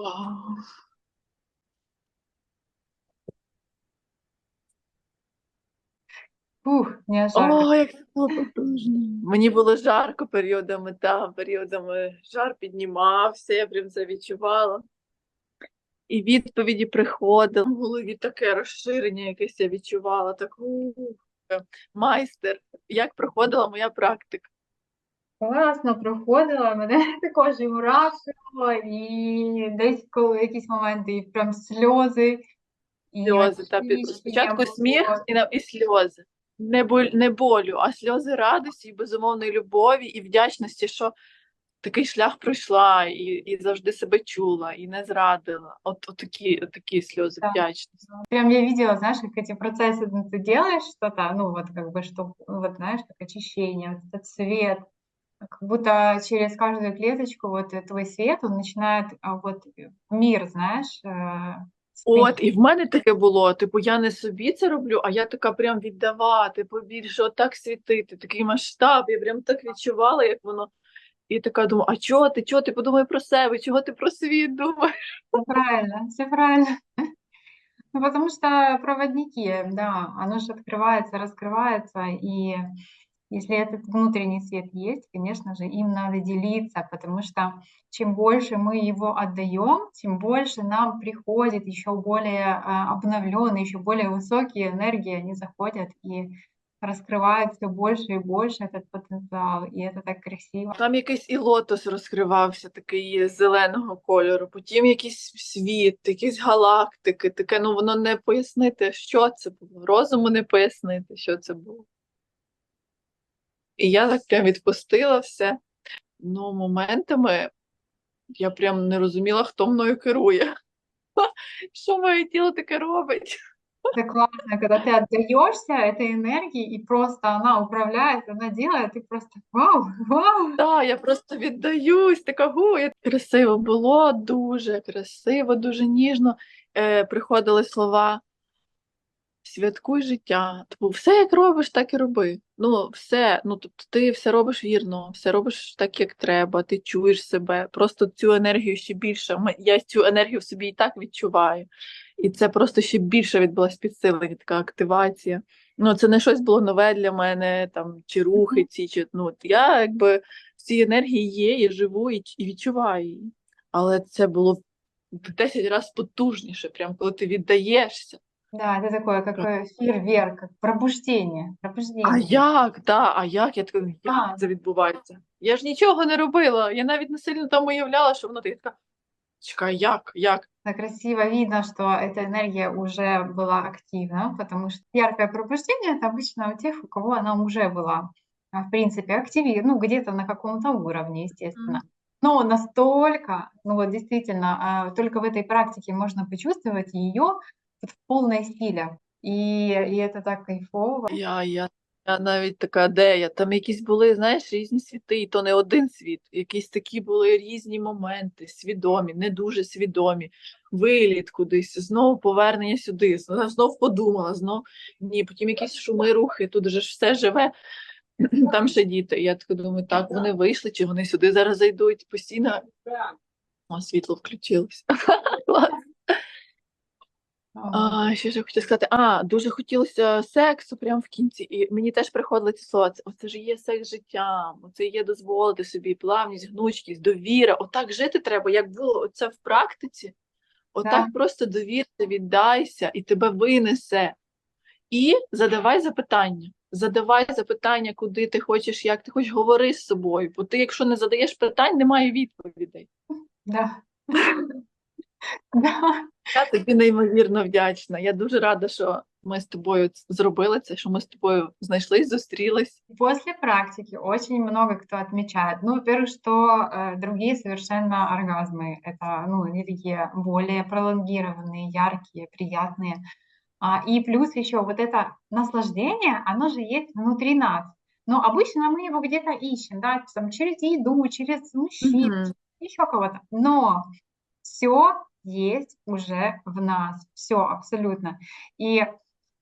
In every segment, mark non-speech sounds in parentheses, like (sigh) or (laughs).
Вау. Фух, мне аж жарко. О, як це було потужно. Мені було жарко періодами, та, періодами жар піднімався, я прям це відчувала. І відповіді приходили. В голові таке розширення якесь я відчувала. Так, ух, майстер, як проходила моя практика Класно проходила, мене (laughs) також і мурашило, і десь коли якісь моменти, і прям сльози, і Сльози, та, під- очищення спочатку було. сміх і, на- і сльози. Не, боль, не болю, а сльози радості, і безумовної любові і вдячності, що такий шлях пройшла, і, і завжди себе чула, і не зрадила. От, от такі, от такі сльози Так. вдячності. Прям я видела, знаешь, как эти процессы, ну, ты делаешь что-то, ну, вот как бы, что, ну, вот знаешь, как очищение, вот этот свет, как будто через каждую клеточку вот э, твой свет, он начинает а, вот э, мир, знаешь, э, От, світити. і в мене таке було. Типу, я не собі це роблю, а я така прям віддавати, побільше, отак світити, такий масштаб. Я прям так відчувала, як воно. І така думаю, а чого ти? Чого ти подумай про себе? Чого ти про світ думаєш? Все правильно, все правильно. Ну, потому что проводники, да, оно же открывается, раскрывается, и если этот внутренний свет есть, конечно же, им надо делиться, потому что чем больше мы его отдаем, тем больше нам приходит еще более а, обновленные, еще более высокие энергии, они заходят и раскрывают все больше и больше этот потенциал, и это так красиво. Там якийсь і лотос розкривався, такий зеленого кольору, потім якийсь світ, якісь галактики, таке, ну воно не пояснити, що це було. Розуму не пояснити, що це було. І я так прям відпустила все. Ну, моментами я прям не розуміла, хто мною керує. (laughs) Що моє тіло таке робить? Это классно, когда ты отдаешься этой энергии, и просто она управляет, она делает, и просто вау, вау. Так, я просто віддаюсь, така гу, я... красиво було, дуже красиво, дуже ніжно. Е, приходили слова святкуй життя. Типу, все як робиш, так і роби. Ну, все, ну тобто ти все робиш вірно, все робиш так, як треба, ти чуєш себе. Просто цю енергію ще більше. Я цю енергію в собі і так відчуваю. І це просто ще більше відбулась підсилення, така активація. Ну, це не щось було нове для мене, там, чи рухи ці, чи ну, я якби в цій енергії є, я живу і, і відчуваю її. Але це було в 10 разів потужніше, прям коли ти віддаєшся. Да, это такое, как э, фейерверк, как пробуждение, А пробуждение. як? Да, а як? Я така, як А. це відбувається? Я ж нічого не робила. Я навіть не сильно там уявляла, що воно таке. Я така, чекай, як? Як? Так красиво видно, что эта энергия уже была активна, потому что яркое пробуждение это обычно у тех, у кого она уже была, а, в принципе, активирована, ну, где-то на каком-то уровне, естественно. Но настолько, ну вот действительно, а, только в этой практике можно почувствовать ее полной силе. И, и это так кайфово. Я, я, я навіть така, де я? Там якісь були, знаєш, різні світи, і то не один світ. Якісь такі були різні моменти, свідомі, не дуже свідомі. Виліт кудись, знову повернення сюди, знов подумала, знов ні, потім якісь шуми, рухи, тут же все живе. (clears throat) Там ще діти. Я так думаю, так, вони вийшли, чи вони сюди зараз зайдуть постійно. О, світло включилось. (laughs) А, що ж я хотіла сказати? А, дуже хотілося сексу прямо в кінці. І мені теж приходили ці слова. Це, оце ж є секс життям, оце є дозволити собі плавність, гнучкість, довіра. Отак жити треба, як було оце в практиці. Отак Да. просто довірся, віддайся, і тебе винесе. І задавай запитання. Задавай запитання, куди ти хочеш, як ти хочеш, говори з собою. Бо ти, якщо не задаєш питань, немає відповідей. Да. (laughs) Да. Я тобі неймовірно вдячна. Я дуже рада, що ми з тобою ц- зробили це, що ми з тобою знайшлись, зустрілись. После практики очень много кто отмечает. Ну, во-первых, что э, другие совершенно оргазмы. Это, ну, они такие более пролонгированные, яркие, приятные. А, и плюс еще вот это наслаждение, оно же есть внутри нас. Но обычно мы его где-то ищем, да, там, через еду, через мужчин, Мгм. еще кого-то. Но все есть уже в нас, все абсолютно. И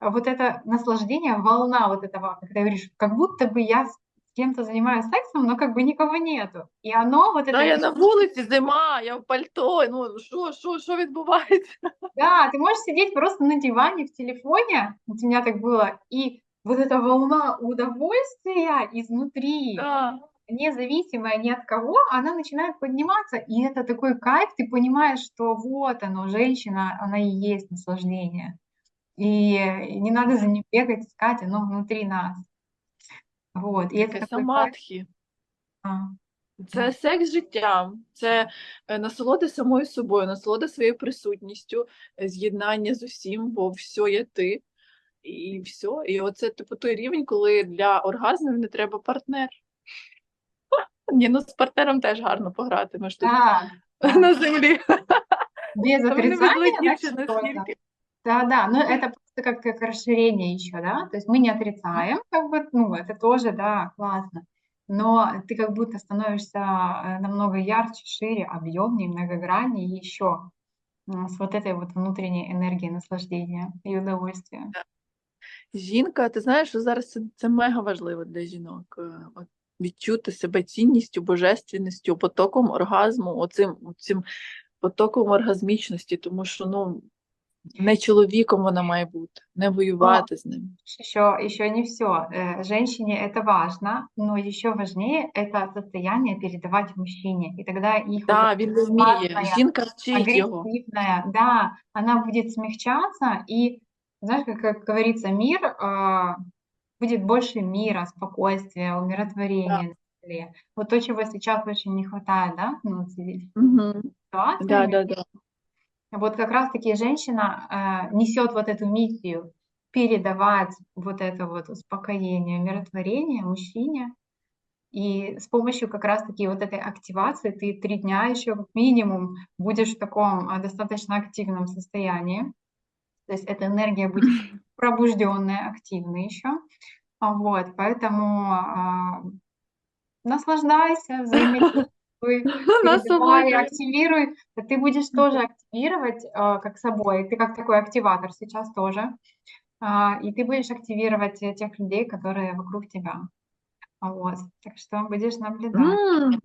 вот это наслаждение, волна вот этого, как ты говоришь, как будто бы я с кем-то занимаюсь сексом, но как бы никого нету. И оно вот это... Та я на вулиці зима, я в пальто. Ну що, що, що відбувається? (laughs) Да, ты можешь сидеть просто на диване в телефоне, вот у меня так было, и вот эта волна удовольствия изнутри, Да. независимая ни от кого, она начинает подниматься, и это такой кайф, ты понимаешь, что вот оно, женщина, она и есть наслаждение. И не надо за ним бегать, искать, оно внутри нас. Вот, и это Таке такой кайф. самадхі. А, Це секс життям, це е, насолода самою собою, насолода своєю присутністю, е, з'єднання з усім, бо все є ти, і все. І оце типу той рівень, коли для оргазмів не треба партнер. Ні, ну з партнером теж гарно пограти. Ми ж тут Да, (laughs) на землі. без А вони отрицания, відлетівши так, что-то. наскільки. Да, да, но это просто как, как расширение еще, да, то есть мы не отрицаем, как бы, ну, это тоже, да, классно, но ты как будто становишься э, намного ярче, шире, объемнее, многограннее еще с вот этой вот внутренней энергией наслаждения и удовольствия. Жінка, ти знаєш, що зараз це, це мега важливо для жінок. е, От відчути себе цінністю, божественністю, потоком оргазму, оцим, оцим потоком оргазмічності, тому що ну, не чоловіком вона має бути, не воювати з ним. Еще, еще не все. Женщине это важно, но еще важнее это состояние передавать мужчине. И тогда их вот Так, эта він не вміє. классная, Жінка вчить його. агрессивная, да, она будет смягчаться, и, знаешь, как, как говорится, мир, а, будет больше мира, спокойствия, умиротворения земле. Вот то, чего сейчас очень не хватает, да, ну, Угу. ситуацией. Да, да, да. Вот как раз-таки женщина э, несет вот эту миссию передавать вот это вот успокоение, умиротворение мужчине. И с помощью как раз-таки вот этой активации ты три дня еще как минимум будешь в таком а, достаточно активном состоянии. То есть эта энергия будет (laughs) пробужденная, активная еще. А Вот, поэтому а, наслаждайся, взаимодействуй, (laughs) активируй. Ты будешь тоже активировать а, как собой. Ты как такой активатор сейчас тоже. А, И ты будешь активировать э, тех людей, которые вокруг тебя. А Вот. Так что будешь наблюдать.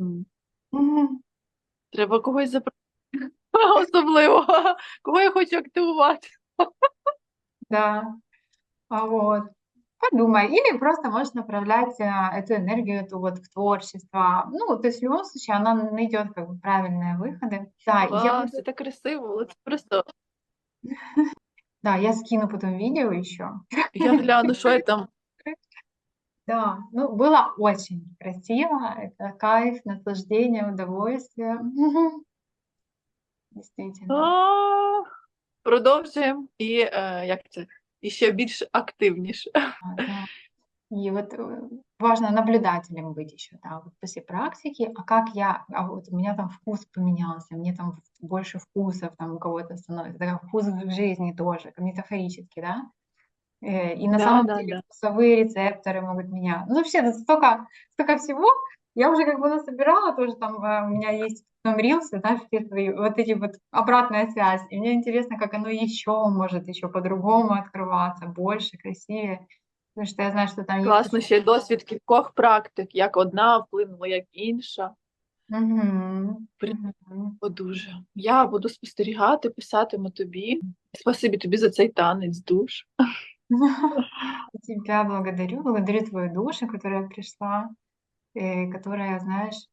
Треба когось запросити. (laughs) Особливо. Кого я хочу активувати. Да. А Вот. Подумай. Или просто можешь направлять а, эту энергию эту вот в творчество. Ну, то есть в любом случае она найдет как бы правильные выходы. Да, и я Клас, буду- це так красиво, але це просто. (laughs) да, я скину потом видео еще. Я гляну, що я там. Да, ну было очень красиво. Это кайф, наслаждение, удовольствие. (laughs) Действительно. А, Продовжуємо і е, як це? І ще більш активніше. Да. И вот э, важно наблюдателем быть еще, да, вот после практики, а как я, а вот у меня там вкус поменялся, мне там больше вкусов там у кого-то становится, да, вкус в жизни тоже, метафорически, да, Э, и на Да, самом да, деле да. вкусовые рецепторы могут меняться. Ну, вообще, тут столько, столько всего, я уже как бы насобирала тоже там, э, у меня есть там рилсы, да, все твои, вот эти вот обратная связь, и мне интересно, как оно еще может еще по-другому открываться, больше, красивее, потому что я знаю, что там есть Класно еще ще й досвід кількох практик, як одна вплинула, як інша. Мгм. При- Мгм. О, дуже. Я буду спостерігати, писатиму тобі. Спасибі тобі за цей танець, душ. (laughs) Я Тебя благодарю, благодарю твою душу, которая пришла, э, которая, знаешь,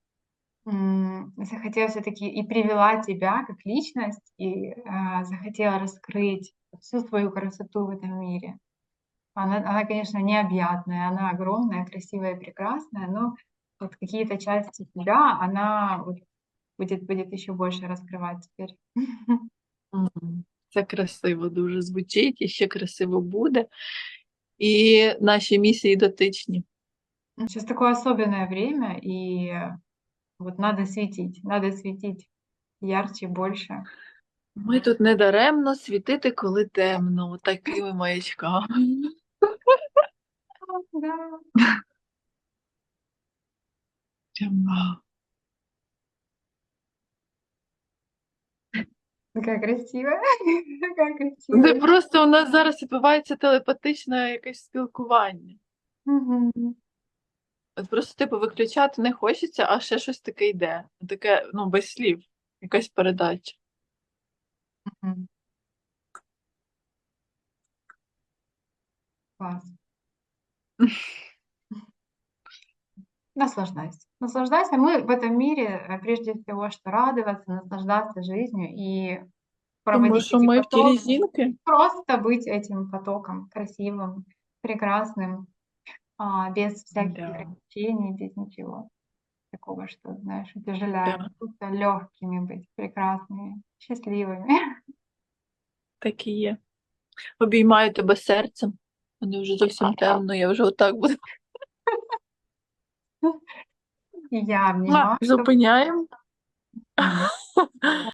м, захотела все-таки и привела тебя как личность, и а, захотела раскрыть всю свою красоту в этом мире. Она, она, конечно, необъятная, она огромная, красивая, прекрасная, но вот какие-то части тебя она вот будет, будет еще больше раскрывать теперь. (laughs) Мгм. Це красиво дуже звучить і ще красиво буде. І наші місії дотичні. Сейчас такое особенное время, и вот надо светить, надо светить ярче, больше. Ми тут не даремно світити, коли темно, такими маячками. Да. Такая красивая, (laughs) такая Це просто у нас зараз відбувається телепатичне якесь спілкування. Мгм. От просто типу виключати не хочеться, а ще щось таке йде. Таке, ну, без слів, якась передача. Мгм. Класс. (laughs) Наслаждайся. Наслаждайся. Мы в этом мире, э, прежде всего, что радоваться, наслаждаться жизнью и Тому проводить що эти ми в тілі потоки. жінки. Просто быть этим потоком красивым, прекрасным, а, без всяких Да. ограничений, без ничего такого, что, знаешь, утяжеляет. Да. Просто легкими быть, прекрасными, счастливыми. (laughs) Так і є. Обіймаю тебе серцем. Мені вже зовсім темно, я вже отак буду. (laughs) И я обнимаю. Зупиняємо. (laughs)Мгм.